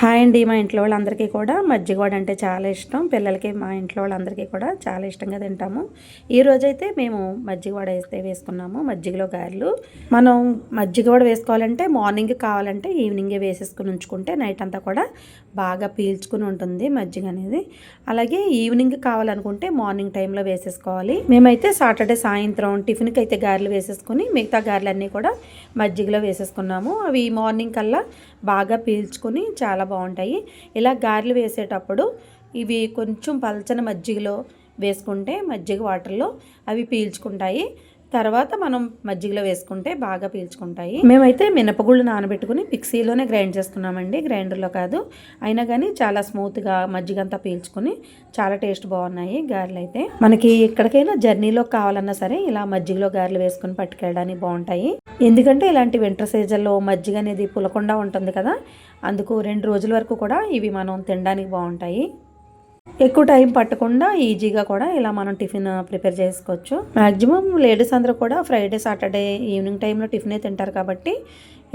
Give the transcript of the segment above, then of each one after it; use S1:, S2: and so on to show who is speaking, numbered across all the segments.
S1: Hi అండి మా ఇంట్లో వాళ్ళందరికీ కూడా. మజ్జిగ వడ అంటే చాలా ఇష్టం. పిల్లలకి మా ఇంట్లో వాళ్ళందరికీ కూడా చాలా ఇష్టంగా తింటాము. ఈ రోజైతే మేము మజ్జిగ వడ వేస్తే వేసుకున్నాము. మజ్జిగలో గారెలు. మనం మజ్జిగ వడ వేసుకోవాలంటే మార్నింగ్ కావాలంటే ఈవినింగే వేసేసుకుని ఉంచుకుంటే నైట్ అంతా కూడా బాగా పీల్చుకుని ఉంటుంది మజ్జిగ అనేది. అలాగే ఈవినింగ్ కావాలనుకుంటే మార్నింగ్ టైంలో వేసేసుకోవాలి. మేమైతే సాటర్డే సాయంత్రం టిఫిన్కి అయితే గారెలు వేసేసుకుని మిగతా గారెలన్నీ కూడా మజ్జిగలో వేసేసుకున్నాము. అవి మార్నింగ్ కల్లా బాగా పీల్చుకొని చాలా బాగుంటాయి. ఇలా గారెలు వేసేటప్పుడు ఇవి కొంచెం పలచని మజ్జిగలో వేసుకుంటే మజ్జిగ వాటర్లో అవి పీల్చుకుంటాయి. తర్వాత మనం మజ్జిగలో వేసుకుంటే బాగా పీల్చుకుంటాయి. మేమైతే మినపగుళ్ళు నానబెట్టుకుని మిక్సీలోనే గ్రైండ్ చేసుకున్నామండి గ్రైండర్లో కాదు. అయినా కానీ చాలా స్మూత్గా మజ్జిగ అంతా పీల్చుకుని చాలా టేస్ట్ బాగున్నాయి గారెలు అయితే మనకి ఎక్కడికైనా జర్నీలో కావాలన్నా సరే ఇలా మజ్జిగలో గారెలు వేసుకుని పట్టుకెళ్ళడానికి బాగుంటాయి. ఎందుకంటే ఇలాంటి వింటర్ సీజన్లో మజ్జిగ అనేది పులకుండా ఉంటుంది కదా అందుకు రెండు రోజుల వరకు కూడా ఇవి మనం తినడానికి బాగుంటాయి. ఎక్కువ టైం పట్టకుండా ఈజీగా కూడా ఇలా మనం టిఫిన్ ప్రిపేర్ చేసుకోవచ్చు. మ్యాక్సిమం లేడీస్ అందరూ కూడా ఫ్రైడే సాటర్డే ఈవినింగ్ టైంలో టిఫినే తింటారు కాబట్టి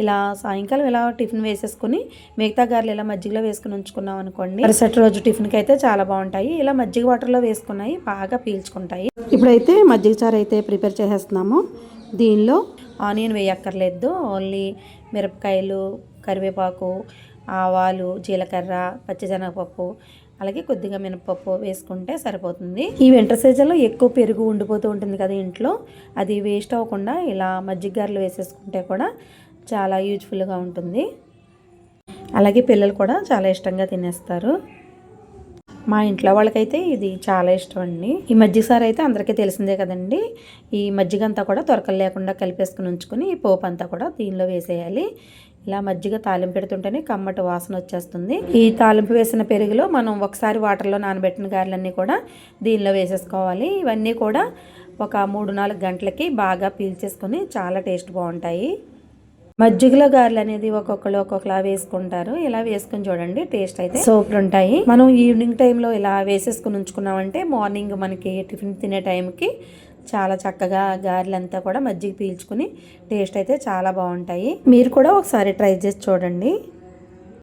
S1: ఇలా సాయంకాలం ఇలా టిఫిన్ వేసేసుకుని మిగతా గారెలు ఇలా మజ్జిగలో వేసుకుని ఉంచుకున్నాం అనుకోండి మరుసటి రోజు టిఫిన్కి అయితే చాలా బాగుంటాయి. ఇలా మజ్జిగ వాటర్లో వేసుకున్నాయి బాగా పీల్చుకుంటాయి. ఇప్పుడైతే మజ్జిగ చారు అయితే ప్రిపేర్ చేసేస్తున్నాము. దీనిలో ఆనియన్ వేయక్కర్లేదు ఓన్లీ మిరపకాయలు కరివేపాకు ఆవాలు జీలకర్ర పచ్చిశనగపప్పు అలాగే కొద్దిగా మినపప్పు వేసుకుంటే సరిపోతుంది. ఈ వింటర్ సీజన్లో ఎక్కువ పెరుగు ఉండిపోతూ ఉంటుంది కదా ఇంట్లో. అది వేస్ట్ అవ్వకుండా ఇలా మజ్జిగ గారెలు వేసేసుకుంటే కూడా చాలా యూజ్ఫుల్గా ఉంటుంది. అలాగే పిల్లలు కూడా చాలా ఇష్టంగా తినేస్తారు. మా ఇంట్లో వాళ్ళకైతే ఇది చాలా ఇష్టం అండి. ఈ మజ్జిగసారు అయితే అందరికీ తెలిసిందే కదండి. ఈ మజ్జిగ అంతా కూడా తొరకలు లేకుండా కలిపేసుకుని ఉంచుకొని ఈ పోపు అంతా కూడా దీనిలో వేసేయాలి. ఇలా మజ్జిగ తాలింపు పెడుతుంటేనే కమ్మటి వాసన వచ్చేస్తుంది. ఈ తాలింపు వేసిన పెరుగులో మనం ఒకసారి వాటర్లో నానబెట్టిన గారెలన్నీ కూడా దీనిలో వేసేసుకోవాలి. ఇవన్నీ కూడా ఒక మూడు నాలుగు గంటలకి బాగా పీల్చేసుకొని చాలా టేస్ట్ బాగుంటాయి. మజ్జిగలో గారెలు అనేది ఒక్కొక్కరు ఒక్కొక్కలా వేసుకుంటారు. ఇలా వేసుకుని చూడండి టేస్ట్ అయితే సూపర్ ఉంటాయి. మనం ఈవినింగ్ టైంలో ఇలా వేసేసుకుని ఉంచుకున్నామంటే మార్నింగ్ మనకి టిఫిన్ తినే టైంకి చాలా చక్కగా గారెలంతా కూడా మజ్జిగ పీల్చుకుని టేస్ట్ అయితే చాలా బాగుంటాయి. మీరు కూడా ఒకసారి ట్రై చేసి చూడండి.